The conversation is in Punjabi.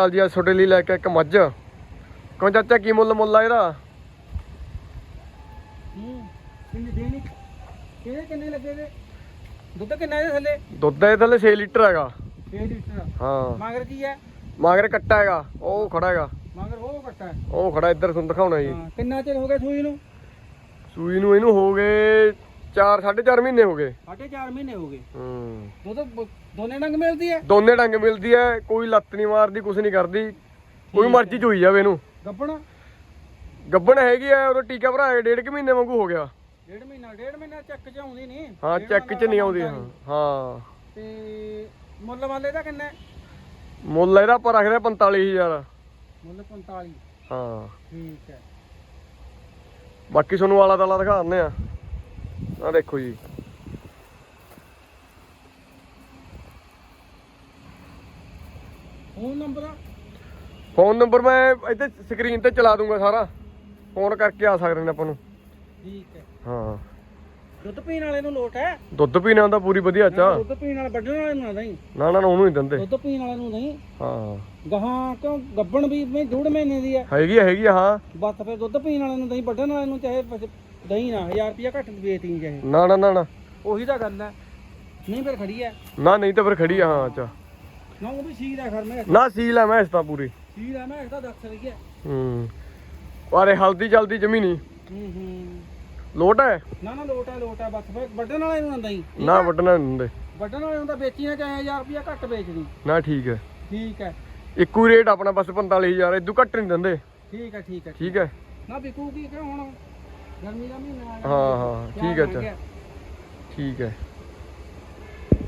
ਚੱਲ ਜੀ ਅੱਜ ਤੁਹਾਡੇ ਲਈ ਲੈ ਕੇ ਇੱਕ ਮੱਝ। ਕਿਉਂ ਚਾਚਾ ਕੀ ਮੁੱਲ ਮੁੱਲ ਆ ਇਹਦਾ? ਹੂੰ ਕਿੰਨੇ ਲੱਗੇ ਦੇ ਦੁੱਧ ਕਿੰਨਾ ਇਹਦੇ ਥੱਲੇ? ਦੁੱਧ ਇਹ ਥੱਲੇ 6 ਲੀਟਰ ਹੈਗਾ। 6 ਲੀਟਰ। ਹਾਂ। ਮਗਰ ਕੀ ਹੈ? ਮਗਰ ਕੱਟਾ ਹੈਗਾ ਉਹ ਖੜਾ ਹੈਗਾ। ਮਗਰ ਉਹ ਕੱਟਾ ਹੈ। ਉਹ ਖੜਾ ਇੱਧਰ ਤੁਹਾਨੂੰ ਦਿਖਾਉਣਾ ਜੀ। ਕਿੰਨਾ ਚਿਰ ਹੋ ਗਿਆ ਸੂਈ ਨੂੰ? ਸੂਈ ਨੂੰ ਇਹਨੂੰ ਹੋ ਗਏ 4 4.5 ਮਹੀਨੇ ਹੋ ਗਏ। ਸਾਢੇ ਚਾਰ ਮਹੀਨੇ ਹੋ ਗਏ। ਹੂੰ। ਦੁੱਧ ਬ- ਦੋਨੇ ਡੰਗ ਮਿਲਦੀ ਹੈ ਦੋਨੇ ਡੰਗ ਮਿਲਦੀ ਹੈ ਕੋਈ ਲੱਤ ਨਹੀਂ ਮਾਰਦੀ ਕੁਛ ਨਹੀਂ ਕਰਦੀ। ਕੋਈ ਮਰਜ਼ੀ ਚ ਹੋਈ ਜਾਵੇ ਇਹਨੂੰ। ਗੱਬਣ? ਗੱਬਣ ਹੈਗੀ ਆ ਉਹ ਟੀਕਾ ਭਰਾਇਆ ਡੇਢ ਕੁ ਮਹੀਨੇ ਵਾਂਗੂ ਹੋ ਗਿਆ। ਡੇਢ ਮਹੀਨਾ ਡੇਢ ਮਹੀਨਾ ਚੱਕ ਚ ਆਉਂਦੀ ਨਹੀਂ ਹਾਂ ਡੇਢ ਚੈੱਕ ਚ ਮਹੀਨਾ ਨਹੀਂ ਆਉਂਦੀ ਹਾਂ। ਹਾਂ। ਤੇ ਮੁੱਲ ਵਾਲੇ ਦਾ ਕਿੰਨਾ ਹੈ? ਮੁੱਲ ਇਹਦਾ ਆਪਾਂ ਰੱਖਦੇ ਆ 45000 ਮੁੱਲ 45 ਹਾਂ। ਠੀਕ ਹੈ ਬਾਕੀ ਤੁਹਾਨੂੰ ਵਾਲਾ ਤਾਲਾ ਦਿਖਾ ਦਿੰਦੇ ਆ ਆ ਦੇਖੋ ਜੀ। ਫੋਨ ਨੰਬਰ ਫੋਨ ਨੰਬਰ ਮੈਂ ਇੱਥੇ ਸਕਰੀਨ ਤੇ ਚਲਾ ਦੂੰਗਾ ਸਾਰਾ। ਫੋਨ ਕਰਕੇ ਆ ਸਕਦੇ ਨੇ ਆਪਾਂ ਨੂੰ। ਠੀਕ ਹੈ। ਹਾਂ। ਦੁੱਧ ਪੀਣ ਵਾਲੇ ਨੂੰ ਲੋਟ ਹੈ। ਦੁੱਧ ਪੀਣਾ ਹੁੰਦਾ ਪੂਰੀ ਵਧੀਆ ਚਾ ਦੁੱਧ ਪੀਣ ਵਾਲੇ ਵੱਢਣ ਵਾਲੇ ਨੂੰ ਨਾ ਦਈ। ਨਾ ਨਾ ਨਾ ਉਹਨੂੰ ਨਹੀਂ ਦਿੰਦੇ। ਦੁੱਧ ਪੀਣ ਵਾਲੇ ਨੂੰ ਨਹੀਂ ਹਾਂ। ਗਾਹਾਂ ਕਿਉਂ ਗੱਬਣ ਵੀ ਮੈਂ ਡੂਢ ਮਹੀਨੇ ਦੀ ਹੈ। ਹੈਗੀ ਆ ਹੈਗੀ ਆ ਹਾਂ। ਬਸ ਫਿਰ ਦੁੱਧ ਪੀਣ ਵਾਲੇ ਨੂੰ ਦਹੀਂ ਵੱਢਣ ਵਾਲੇ ਨੂੰ ਚਾਹੇ ਬਸ ਦਹੀਂ ਨਾ 1000 ਰੁਪਿਆ ਘੱਟ ਵੇਚਦੀ ਚਾਹੇ। ਨਾ ਨਾ ਨਾ ਨਾ। ਉਹੀ ਤਾਂ ਗੱਲ ਹੈ। ਨਹੀਂ ਫਿਰ ਖੜੀ ਹੈ। ਨਾ ਨਹੀਂ ਤਾਂ ਫਿਰ ਖੜੀ ਆ ਹਾਂ ਚਾ ਨਾ ਉਹ ਵੀ ਸੀਲ ਹੈ ਖਰ ਮੈਂ। ਨਾ ਸੀਲ ਆ ਮੈਂ ਇਸ ਤਾਂ ਪੂਰੀ। ਸੀਲ ਹੈ ਮੈਂ ਇਹਦਾ ਦੱਸ ਰਹੀ ਹੈ। ਹੂੰ। ਵਾਰੇ ਹਲਦੀ ਜਲਦੀ ਜਮੀ ਨਹੀਂ। ਹੂੰ ਹੂੰ। ਲੋਟ ਹੈ? ਨਾ ਨਾ ਲੋਟ ਹੈ ਲੋਟ ਹੈ ਬਸ। ਫਿਰ ਵੱਢਣ ਵਾਲੇ ਨੂੰ ਨਾ ਦਹੀਂ ਨਾ ਵੱਢਣਾ ਨਹੀਂ ਦਿੰਦੇ। ਵੱਢਣ ਵਾਲੇ ਨੂੰ ਤਾਂ ਵੇਚੀ ਨਾ ਚਾਹੇ 1000 ਰੁਪਿਆ ਘੱਟ ਵੇਚਦੀ। ਨਾ ਠੀਕ ਹੈ। ਠੀਕ ਹੈ। ਇੱਕੋ ਹੀ ਰੇਟ ਆਪਣਾ ਬਸ 45000 ਇਦੋਂ ਘੱਟ ਨਹੀਂ ਦਿੰਦੇ। ਠੀਕ ਹੈ ਠੀਕ ਹੈ ਠੀਕ ਹੈ। ਨਾ ਵਿਕੂਗੀ ਕਿ ਹੁਣ? ਗਰਮੀ ਦਾ ਮਹੀਨਾ ਆ ਹਾਂ, ਹਾਂ, ਠੀਕ ਹੈ, ਮਹਿੰਗਾ। ਠੀਕ ਹੈ।